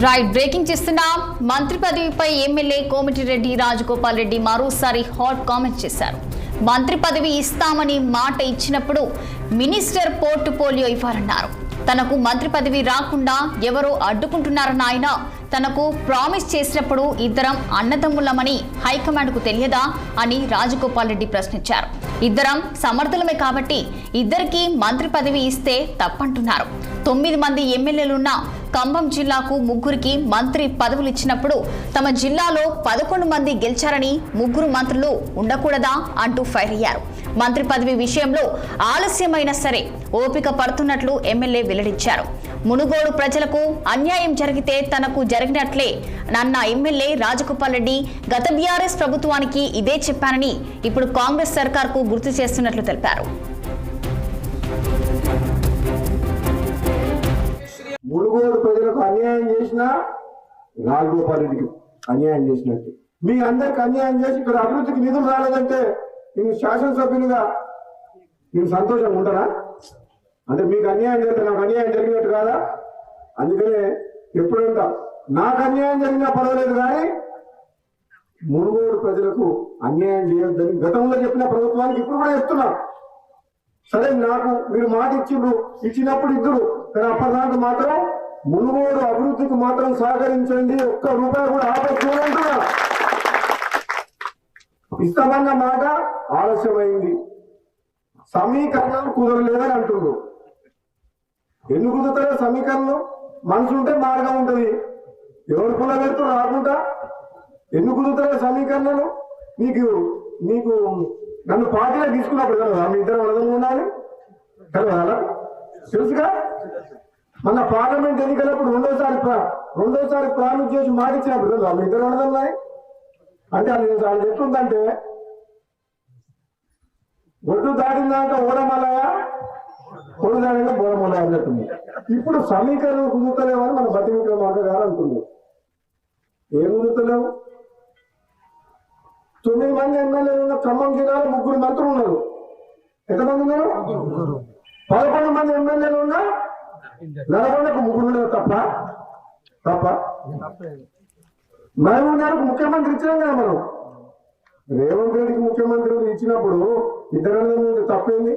Right breaking చేస్తున్నాం. మంత్రి పదవిపై ఎమ్మెల్యే కోమటిరెడ్డి రాజగోపాల్ రెడ్డి మరోసారి హాట్ కామెంట్ చేశారు. మంత్రి పదవి ఇస్తామని మాట ఇచ్చినప్పుడు మినిస్టర్ పోర్టుపోలియో ఇవ్వాలన్నారు. తనకు మంత్రి పదవి రాకుండా ఎవరో అడ్డుకుంటున్నారన్న ఆయన తనకు ప్రామిస్ చేసినప్పుడు ఇద్దరం అన్నదమ్ములమని హైకమాండ్కు తెలియదా అని రాజగోపాల్ రెడ్డి ప్రశ్నించారు. ఇద్దరం సమర్థులమే కాబట్టి ఇద్దరికీ మంత్రి పదవి ఇస్తే తప్పంటున్నారు. తొమ్మిది మంది ఎమ్మెల్యేలున్న ఖమ్మం జిల్లాకు ముగ్గురికి మంత్రి పదవులు ఇచ్చినప్పుడు తమ జిల్లాలో పదకొండు మంది గెలిచారని ముగ్గురు మంత్రులు ఉండకూడదా అంటూ ఫైర్ అయ్యారు. మంత్రి పదవి విషయంలో ఆలస్యమైనా సరే ఓపిక పడుతున్నట్లు ఎమ్మెల్యే వెల్లడించారు. మునుగోడు ప్రజలకు అన్యాయం జరిగితే తనకు జరిగినట్లే నన్న ఎమ్మెల్యే రాజగోపాల్ రెడ్డి గత బీఆర్ఎస్ ప్రభుత్వానికి ఇదే చెప్పానని ఇప్పుడు కాంగ్రెస్ సర్కార్కు గుర్తు చేస్తున్నట్లు తెలిపారు. మునుగోడు ప్రజలకు అన్యాయం చేసిన రాజగోపాల్ రెడ్డికి అన్యాయం చేసినట్టు. మీ అందరికి అన్యాయం చేసి ఇక్కడ అభివృద్ధికి నిధులు రాలేదంటే నేను శాసనసభ్యులుగా నేను సంతోషంగా ఉంటారా అంటే మీకు అన్యాయం జరిగితే నాకు అన్యాయం జరిగినట్టు కాదా? అందుకనే ఎప్పుడు నాకు అన్యాయం జరిగినా పర్వాలేదు కానీ మునుగోడు ప్రజలకు అన్యాయం చేయొద్దని గతంలో చెప్పిన ప్రభుత్వానికి ఇప్పుడు కూడా చెప్తున్నా. సరే నాకు మీరు మాట ఇచ్చిండ్రు ఇచ్చినప్పుడు ఇద్దరు కానీ అప్పటిదాకా మాత్రం మునుగోడు అభివృద్ధికి మాత్రం సహకరించండి. ఒక్క రూపాయి కూడా ఆపచ్చు అంటున్నా ఇస్తామన్న మాట ఆలస్యమైంది. సమీకరణం కుదరలేదని అంటుండ్రు ఎందుకు కుదురుతాయో సమీకరణం? మనసు ఉంటే మార్గం ఉంటుంది. ఎవరు పుల్ల పెడుతూ రాకుండా ఎందుకు కుదురుతాయో సమీకరణలు? నీకు నీకు నన్ను పార్టీలో తీసుకున్నప్పుడు కదా మీ ఇద్దరు వరదలు ఉండాలి. కదా తెలుసుగా? మన పార్లమెంట్ ఎన్నికలప్పుడు రెండోసారి రెండోసారి ప్రామిస్ చేసి మాట వాళ్ళు ఇద్దరు ఉండదన్నాయి అంటే అది వాళ్ళు చెప్తుందంటే ఒడ్డు దాటిందాక ఓడమలయా ఒడ్డు దాటిందా బోడమలయా అని చెప్తుంది ఇప్పుడు సమీకరణం కుదురుతలేవని మన బట్టి విక్రమార్క గారు అంటుంది ఏం కుదురుతలేవు? తొమ్మిది మంది ఎమ్మెల్యేలు ఉన్న ఖమ్మం జిల్లాలో ముగ్గురు మంత్రులు ఉన్నారు. ఎంతమంది ఉన్నారు? పదకొండు మంది ఎమ్మెల్యేలు ఉన్నా నలభైకు ముగ్గురు తప్ప. తప్ప? మహబూబ్ నగర్కు ముఖ్యమంత్రి ఇచ్చినాం కదా మనం రేవంత్ రెడ్డికి ముఖ్యమంత్రి ఇచ్చినప్పుడు ఇద్దరు తప్పేంది?